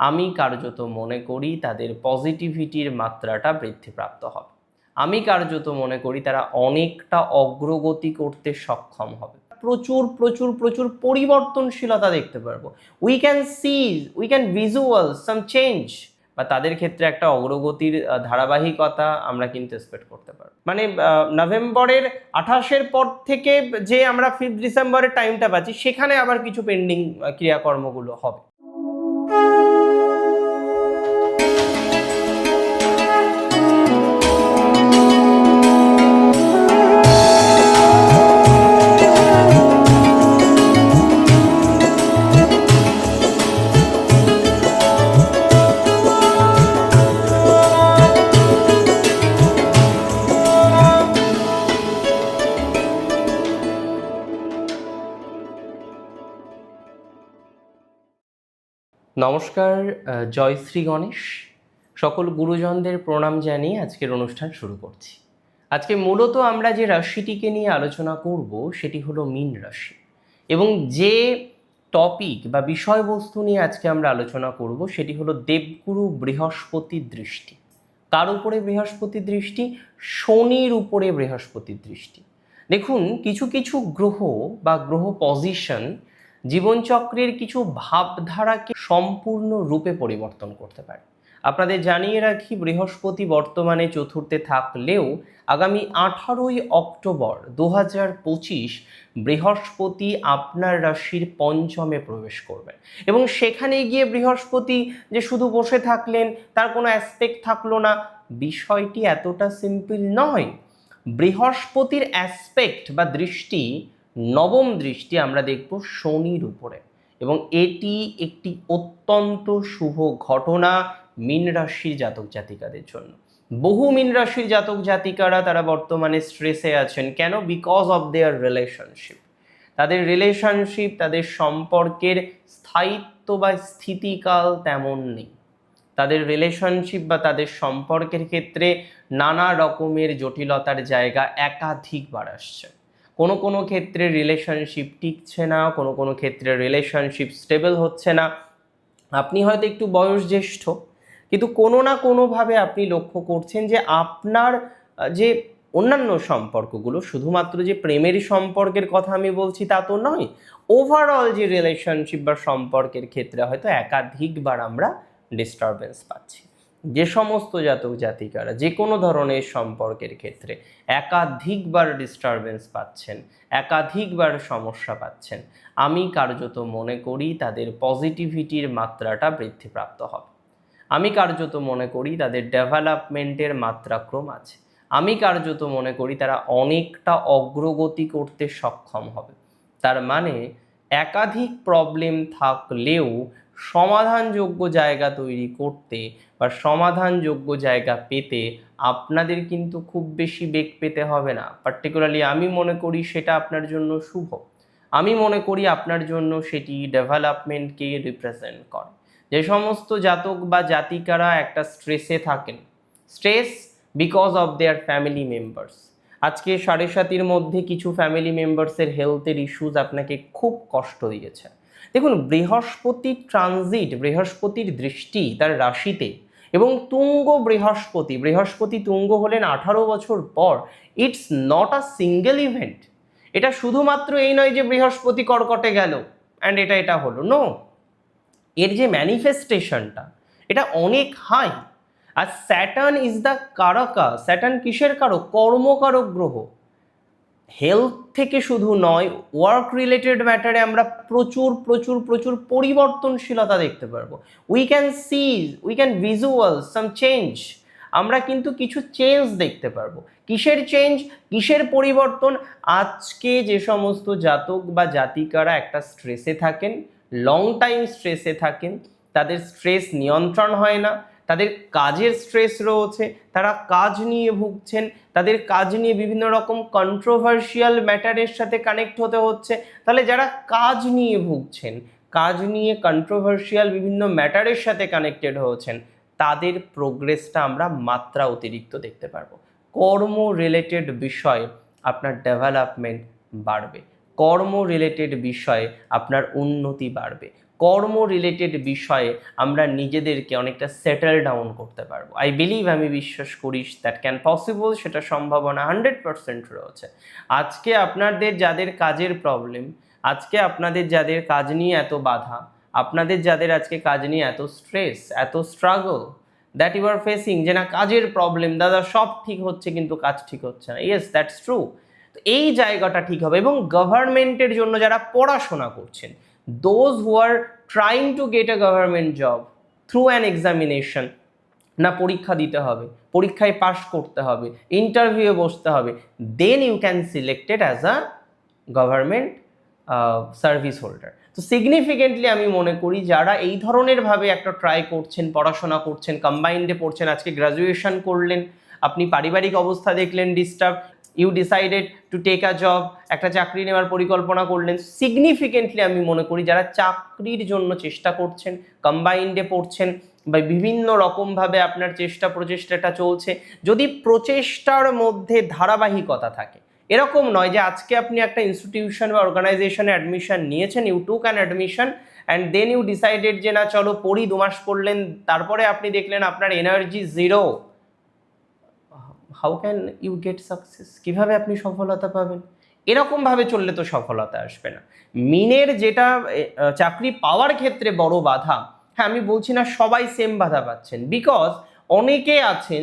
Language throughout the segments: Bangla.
আমি কার্যত মনে করি তাদের পজিটিভিটির মাত্রাটা বৃদ্ধিপ্রাপ্ত হবে। আমি কার্যত মনে করি তারা অনেকটা অগ্রগতি করতে সক্ষম হবে। প্রচুর প্রচুর প্রচুর পরিবর্তনশীলতা দেখতে পারব। We can see we can visual some change বা তাদের ক্ষেত্রে একটা অগ্রগতির ধারাবাহিকতা আমরা কিন্তু এক্সপেক্ট করতে পারব। মানে নভেম্বরের আঠাশের পর থেকে যে আমরা ফিফথ ডিসেম্বরের টাইমটা পাচ্ছি, সেখানে আবার কিছু পেন্ডিং ক্রিয়াকর্মগুলো হবে। নমস্কার জয়শ্রী গণেশ। সকল গুরুজনদের প্রণাম জানিয়ে আজকের অনুষ্ঠান শুরু করছি। আজকে মূলত আমরা যে রাশিটিকে নিয়ে আলোচনা করব, সেটি হলো মীন রাশি। এবং যে টপিক বা বিষয়বস্তু নিয়ে আজকে আমরা আলোচনা করব, সেটি হলো দেবগুরু বৃহস্পতির দৃষ্টি। কার উপরে বৃহস্পতির দৃষ্টি? শনির উপরে বৃহস্পতির দৃষ্টি। দেখুন, কিছু কিছু গ্রহ বা গ্রহ পজিশন জীবনচক্রের কিছু ভাবধারাকে সম্পূর্ণ রূপে পরিবর্তন করতে পারে। আপনাদের জানিয়ে রাখি, বৃহস্পতি বর্তমানে চতুর্থে থাকলেও আগামী আঠারোই অক্টোবর দু পঁচিশ বৃহস্পতি আপনার রাশির পঞ্চমে প্রবেশ করবেন এবং সেখানে গিয়ে বৃহস্পতি যে শুধু বসে থাকলেন, তার কোনো অ্যাসপেক্ট থাকল না। বিষয়টি এতটা সিম্পল নয়। বৃহস্পতির অ্যাসপেক্ট বা দৃষ্টি নবম দৃষ্টি আমরা দেখব শনির উপরে এবং এটি একটি অত্যন্ত শুভ ঘটনা মীন রাশির জাতক জাতিকাদের জন্য। বহু মীন রাশির জাতক জাতিকারা তারা বর্তমানে স্ট্রেসে আছেন। কেন? বিকজ অফ দেয়ার রিলেশনশিপ তাদের রিলেশনশিপ তাদের সম্পর্কের স্থায়িত্ব বা স্থিতিকাল তেমন নেই। তাদের রিলেশনশিপ বা তাদের সম্পর্কের ক্ষেত্রে নানা রকমের জটিলতার জায়গা একাধিকবার আসছে। কোনো কোনো ক্ষেত্রে রিলেশনশিপ টিকছে না, কোনো কোনো ক্ষেত্রে রিলেশনশিপ স্টেবল হচ্ছে না। আপনি হয়তো একটু বয়স জ্যেষ্ঠ কিন্তু কোনো না কোনোভাবে আপনি লক্ষ্য করছেন যে আপনার, যে অন্যান্য সম্পর্কগুলো, শুধুমাত্র যে প্রেমের সম্পর্কের কথা আমি বলছি তা তো নয় ওভারঅল যে রিলেশনশিপ বা সম্পর্কের ক্ষেত্রে হয়তো একাধিকবার আমরা ডিস্টারবেন্স পাচ্ছি। যে সমস্ত জাতক জাতিকারা যে কোনো ধরনের সম্পর্কের ক্ষেত্রে একাধিকবার ডিস্টারবেন্স পাচ্ছেন, একাধিকবার সমস্যা পাচ্ছেন, আমি কার্যত মনে করি তাদের পজিটিভিটির মাত্রাটা বৃদ্ধিপ্রাপ্ত হবে। আমি কার্যত মনে করি তাদের ডেভেলপমেন্টের মাত্রাক্রম আছে। আমি কার্যত মনে করি তারা অনেকটা অগ্রগতি করতে সক্ষম হবে। তার মানে একাধিক প্রবলেম থাকলেও সমাধানযোগ্য জায়গা তৈরি করতে বা সমাধানযোগ্য জায়গা পেতে আপনাদের কিন্তু খুব বেশি বেগ পেতে হবে না। পার্টিকুলারলি আমি মনে করি সেটা আপনার জন্য শুভ। আমি মনে করি আপনার জন্য সেটি ডেভেলপমেন্টকে রিপ্রেজেন্ট করে। যে সমস্ত জাতক বা জাতিকারা একটা স্ট্রেসে থাকেন। Stress because of their family members আজকে সাড়ে সাতির মধ্যে কিছু ফ্যামিলি মেম্বার্সের হেলথের ইস্যুজ আপনাকে খুব কষ্ট দিয়েছে। দেখুন, বৃহস্পতি ট্রানজিট বৃহস্পতির দৃষ্টি তার রাশিতে এবং তুঙ্গ বৃহস্পতি বৃহস্পতি তুঙ্গ হলেন আঠারো বছর পর it's not a single event এটা শুধুমাত্র এই নয় যে বৃহস্পতি কর্কটে গেল অ্যান্ড এটা এটা হলো নো এর যে ম্যানিফেস্টেশনটা এটা অনেক হাই আর স্যাটার্ন ইজ দ্য কারকা, স্যাটার্ন কিসের কারক? কর্মকারক গ্রহ। হেলথ থেকে শুধু নয় ওয়ার্ক রিলেটেড ম্যাটারে আমরা প্রচুর প্রচুর প্রচুর পরিবর্তনশীলতা দেখতে পারব। We can see we can visual some change আমরা কিন্তু কিছু চেঞ্জ দেখতে পারব। কিসের চেঞ্জ কিসের পরিবর্তন? আজকে যে সমস্ত জাতক বা জাতিকারা একটা স্ট্রেসে থাকেন লং টাইম স্ট্রেসে থাকেন, তাদের স্ট্রেস নিয়ন্ত্রণ হয় না। তাদের কাজের স্ট্রেস রয়েছে, তারা কাজ নিয়ে ভুগছেন, তাদের কাজ নিয়ে বিভিন্ন রকম কন্ট্রোভার্সিয়াল ম্যাটারের সাথে কানেক্ট হতে হচ্ছে। তাহলে যারা কাজ নিয়ে ভুগছেন, কাজ নিয়ে কন্ট্রোভার্সিয়াল বিভিন্ন ম্যাটারের সাথে কানেক্টেড হয়েছেন, তাদের প্রোগ্রেসটা আমরা মাত্রা অতিরিক্ত দেখতে পারব। কর্ম রিলেটেড বিষয়ে আপনার ডেভেলপমেন্ট বাড়বে। কর্ম রিলেটেড বিষয়ে আপনার উন্নতি বাড়বে। কর্ম রিলেটেড বিষয়ে আমরা নিজেদেরকে অনেকটা সেটেল ডাউন করতে পারব। আই বিলিভ আমি বিশ্বাস করি দ্যাট ক্যান পসিবল সেটা সম্ভাবনা হান্ড্রেড পার্সেন্ট রয়েছে। আজকে আপনাদের যাদের কাজের প্রবলেম আজকে আপনাদের যাদের কাজ নিয়ে এত বাধা, আপনাদের যাদের আজকে কাজ নিয়ে এত স্ট্রেস এত struggle that you are facing যে না কাজের প্রবলেম দাদা সব ঠিক হচ্ছে কিন্তু কাজ ঠিক হচ্ছে না। ইয়েস দ্যাটস ট্রু তো এই জায়গাটা ঠিক হবে এবং গভর্নমেন্টের জন্য যারা পড়াশোনা করছেন those who are trying to get a government job through an examination না পরীক্ষা দিতে হবে, পরীক্ষায় পাশ করতে হবে ইন্টারভিউয়ে বসতে হবে then you can selected as a government service holder তো সিগনিফিকেন্টলি আমি মনে করি যারা এই ধরনের ভাবে একটা ট্রাই করছেন, পড়াশোনা করছেন কম্বাইন্ডে পড়ছেন, আজকে গ্রাজুয়েশন করলেন, আপনি পারিবারিক অবস্থা দেখলেন disturb you decided to take a job একটা চাকরি নেওয়ার পরিকল্পনা করলেন সিগনিফিকেন্টলি আমি মনে করি যারা চাকরির জন্য চেষ্টা করছেন কম্বাইন্ডে পড়ছেন, বা বিভিন্ন রকমভাবে আপনার চেষ্টা প্রচেষ্টাটা চলছে, যদি প্রচেষ্টার মধ্যে ধারাবাহিকতা থাকে, এরকম নয় যে আজকে আপনি একটা ইনস্টিটিউশন বা অর্গানাইজেশনে অ্যাডমিশন নিয়েছেন you took an admission and then you decided যে না, চলো পড়ি, দু মাস পড়লেন, তারপরে আপনি দেখলেন আপনার energy zero how can you get success কীভাবে আপনি সফলতা পাবেন? এরকমভাবে চললে তো সফলতা আসবে না। মিনের যেটা চাকরি পাওয়ার ক্ষেত্রে বড় বাধা হ্যাঁ আমি বলছি না সবাই সেম বাধা পাচ্ছেন। বিকজ অনেকে আছেন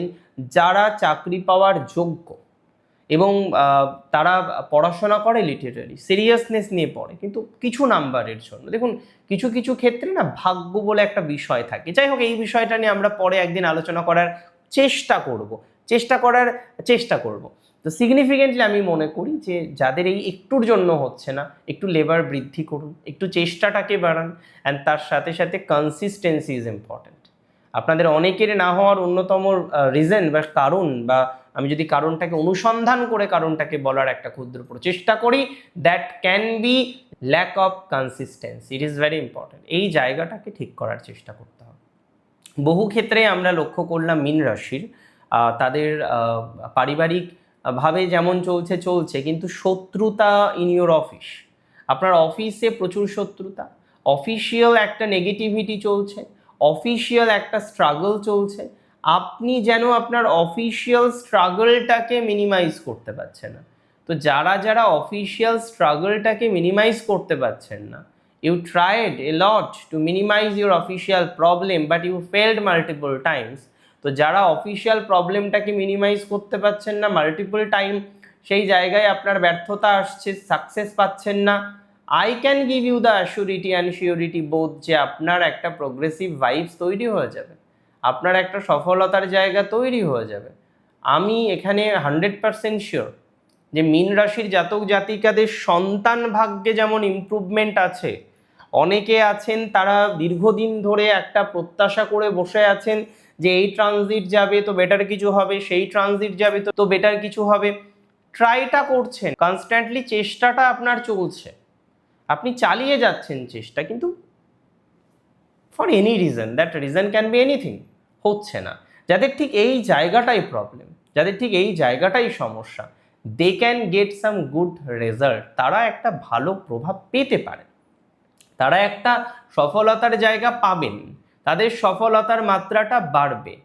যারা চাকরি পাওয়ার যোগ্য এবং তারা পড়াশোনা করে লিটারারি সিরিয়াসনেস নিয়ে পড়ে, কিন্তু কিছু নাম্বারের জন্য। দেখুন, কিছু কিছু ক্ষেত্রে না ভাগ্য বলে একটা বিষয় থাকে। যাই হোক, এই বিষয়টা নিয়ে আমরা পরে একদিন আলোচনা করার চেষ্টা করব। চেষ্টা করার চেষ্টা করব। তো সিগনিফিকেন্টলি আমি মনে করি যে যাদের এই একটুর জন্য হচ্ছে না, একটু লেবার বৃদ্ধি করুন, একটু চেষ্টাটাকে বাড়ান অ্যান্ড তার সাথে সাথে কনসিস্টেন্সি ইজ ইম্পর্ট্যান্ট আপনাদের অনেকের না হওয়ার অন্যতম রিজন বা কারণ বা আমি যদি কারণটাকে অনুসন্ধান করে কারণটাকে বলার একটা ক্ষুদ্র প্রচেষ্টা করি that can be lack of consistency it is very important এই জায়গাটাকে ঠিক করার চেষ্টা করতে হবে। বহু ক্ষেত্রে আমরা লক্ষ্য করলাম মিন রাশির তাদের আহ, পারিবারিক ভাবে যেমন চলছে চলছে কিন্তু শত্রুতা ইন ইউর অফিস আপনার অফিসে প্রচুর শত্রুতা। অফিসিয়াল একটা নেগেটিভিটি চলছে অফিসিয়াল একটা স্ট্রাগল চলছে। আপনি যেন আপনার অফিসিয়াল স্ট্রাগলটাকে মিনিমাইজ করতে পারছেন না। তো যারা যারা অফিসিয়াল স্ট্রাগলটাকে মিনিমাইজ করতে পারছেন না you tried a lot to minimize your official problem but you failed multiple times তো যারা অফিসিয়াল প্রবলেমটাকে মিনিমাইজ করতে পারছেন না মাল্টিপল টাইম সেই জায়গায় আপনার ব্যর্থতা আসছে সাকসেস পাচ্ছেন না I can give you the assurity and surety বোধ যে আপনার একটা প্রোগ্রেসিভ ভাইবস তৈরি হয়ে যাবে, আপনার একটা সফলতার জায়গা তৈরি হয়ে যাবে। আমি এখানে হান্ড্রেড পারসেন্ট শিওর যে মীন রাশির জাতক জাতিকাদের সন্তান ভাগ্যে যেমন ইমপ্রুভমেন্ট আছে, অনেকে আছেন তারা দীর্ঘদিন ধরে একটা প্রত্যাশা করে বসে আছেন যে এই ট্রানজিট যাবে তো বেটার কিছু হবে, সেই ট্রানজিট যাবে তো বেটার কিছু হবে। ট্রাইটা করছেন কনস্ট্যান্টলি চেষ্টাটা আপনার চলছে। আপনি চালিয়ে যাচ্ছেন চেষ্টা, কিন্তু for any reason that reason can be anything হচ্ছে না। যাদের ঠিক এই জায়গাটাই প্রবলেম যাদের ঠিক এই জায়গাটাই সমস্যা they can get some good result তারা একটা ভালো প্রভাব পেতে পারে। তারা একটা সফলতার জায়গা পাবেন। তাদের সফলতার মাত্রাটা বাড়বে।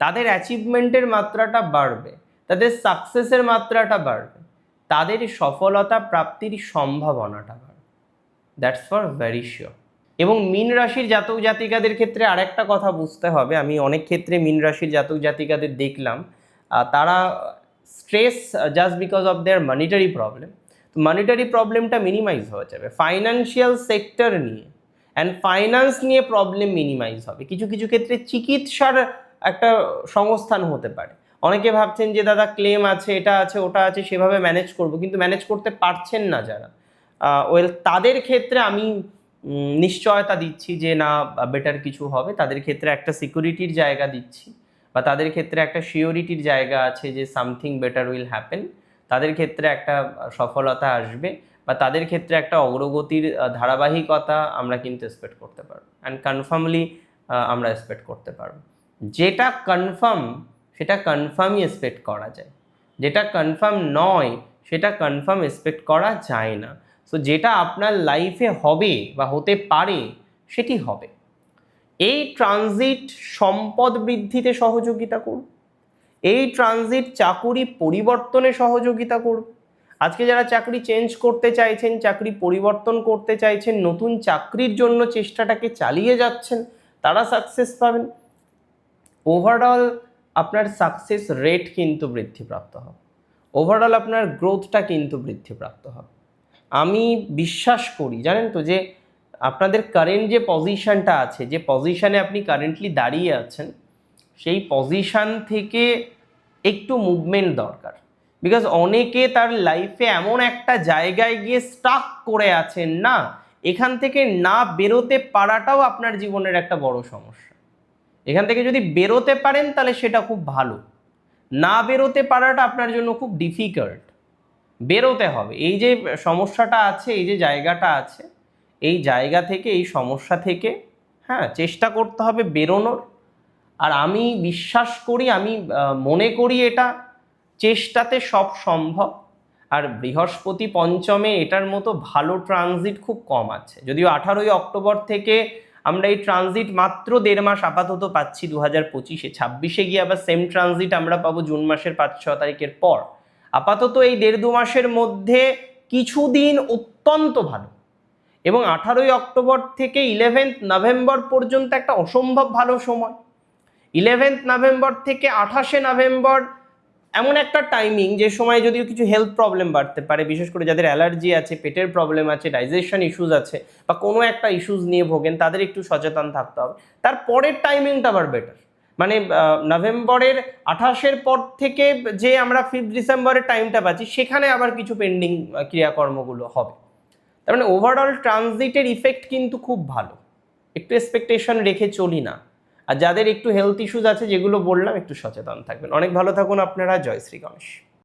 তাদের অ্যাচিভমেন্টের মাত্রাটা বাড়বে। তাদের সাকসেসের মাত্রাটা বাড়বে। তাদের সফলতা প্রাপ্তির সম্ভাবনাটা বাড়বে। দ্যাটস ফর ভেরি শিওর এবং মীন রাশির জাতক জাতিকাদের ক্ষেত্রে আরেকটা কথা বুঝতে হবে। আমি অনেক ক্ষেত্রে মীন রাশির জাতক জাতিকাদের দেখলাম। তারা stress just because of their monetary problem তো মানিটারি প্রবলেমটা মিনিমাইজ হয়ে যাবে। ফাইন্যান্সিয়াল সেক্টর নিয়ে অ্যান্ড ফাইন্যান্স নিয়ে প্রবলেম মিনিমাইজ হবে। কিছু কিছু ক্ষেত্রে চিকিৎসার একটা সংস্থান হতে পারে। অনেকে ভাবছেন যে, দাদা ক্লেম আছে, এটা আছে, ওটা আছে, সেভাবে ম্যানেজ করব। কিন্তু ম্যানেজ করতে পারছেন না যারা। ওয়েল তাদের ক্ষেত্রে আমি নিশ্চয়তা দিচ্ছি যে, না বেটার কিছু হবে। তাদের ক্ষেত্রে একটা সিকিউরিটির জায়গা দিচ্ছি। বা তাদের ক্ষেত্রে একটা শিওরিটির জায়গা আছে যে সামথিং বেটার উইল হ্যাপেন তাদের ক্ষেত্রে একটা সফলতা আসবে। বা তাদের ক্ষেত্রে একটা অগ্রগতির ধারাবাহিকতা আমরা কিন্তু এক্সপেক্ট করতে পারব অ্যান্ড কনফার্মলি আমরা এক্সপেক্ট করতে পারব। যেটা কনফার্ম সেটা কনফার্মই এক্সপেক্ট করা যায়। যেটা কনফার্ম নয়, সেটা কনফার্ম এক্সপেক্ট করা যায় না। সো যেটা আপনার লাইফে হবে বা হতে পারে, সেটি হবে। এই ট্রানজিট সম্পদ বৃদ্ধিতে সহযোগিতা করুন। এই ট্রানজিট চাকুরি পরিবর্তনে সহযোগিতা করবে আজকে যারা চাকরি চেঞ্জ করতে চাইছেন, চাকরি পরিবর্তন করতে চাইছেন, নতুন চাকরির জন্য চেষ্টাটাকে চালিয়ে যাচ্ছেন, তারা সাকসেস পাবেন। ওভারঅল আপনার সাকসেস রেট কিন্তু বৃদ্ধিপ্রাপ্ত হবে। ওভারঅল আপনার গ্রোথটা কিন্তু বৃদ্ধিপ্রাপ্ত হবে। আমি বিশ্বাস করি, জানেন তো যে আপনাদের কারেন্ট যে পজিশনটা আছে, যে পজিশনে আপনি কারেন্টলি দাঁড়িয়ে আছেন, সেই পজিশন থেকে একটু মুভমেন্ট দরকার। বিকজ অনেকে তার লাইফে এমন একটা জায়গায় গিয়ে স্টাক করে আছেন না, এখান থেকে না বেরোতে পারাটাও আপনার জীবনের একটা বড় সমস্যা। এখান থেকে যদি বেরোতে পারেন তাহলে সেটা খুব ভালো। না বেরোতে পারাটা আপনার জন্য খুব ডিফিকাল্ট বেরোতে হবে। এই যে সমস্যাটা আছে, এই যে জায়গাটা আছে, এই জায়গা থেকে, এই সমস্যা থেকে হ্যাঁ চেষ্টা করতে হবে বেরোনোর। আর আমি বিশ্বাস করি, আমি মনে করি এটা। চেষ্টাতে সব সম্ভব। আর বৃহস্পতি পঞ্চমে এটার মতো ভালো ট্রানজিট খুব কম আছে। যদিও আঠারোই অক্টোবর থেকে আমরা এই ট্রানজিট মাত্র দেড় মাস আপাতত পাচ্ছি দু হাজার পঁচিশে। ছাব্বিশে গিয়ে আবার সেম ট্রানজিট আমরা পাবো জুন মাসের পাঁচ, ছ তারিখের পর। আপাতত এই দেড় দু মাসের মধ্যে কিছুদিন অত্যন্ত ভালো। এবং আঠারোই অক্টোবর থেকে ইলেভেন্থ নভেম্বর পর্যন্ত একটা অসম্ভব ভালো সময়। ইলেভেন্থ নভেম্বর থেকে আঠাশে নভেম্বর এমন একটা টাইমিং যে সময় যদিও কিছু হেলথ প্রবলেম বাড়তে পারে, বিশেষ করে যাদের অ্যালার্জি আছে, পেটের প্রবলেম আছে ডাইজেশন ইস্যুজ আছে, বা কোনো একটা ইস্যুজ নিয়ে ভোগেন, তাদের একটু সচেতন থাকতে হবে। তার পরের টাইমিংটা আবার বেটার মানে নভেম্বরের আঠাশের পর থেকে যে আমরা ফিফথ ডিসেম্বরের টাইমটা পাচ্ছি, সেখানে আবার কিছু পেন্ডিং ক্রিয়াকর্মগুলো হবে। তার মানে ওভারঅল ট্রানজিটের ইফেক্ট কিন্তু খুব ভালো। একটু এক্সপেকটেশন রেখে চলি না। আর যাদের একটু হেলথ ইস্যুজ আছে যেগুলো বললাম, একটু সচেতন থাকবেন। অনেক ভালো থাকুন আপনারা। জয় শ্রী গণেশ।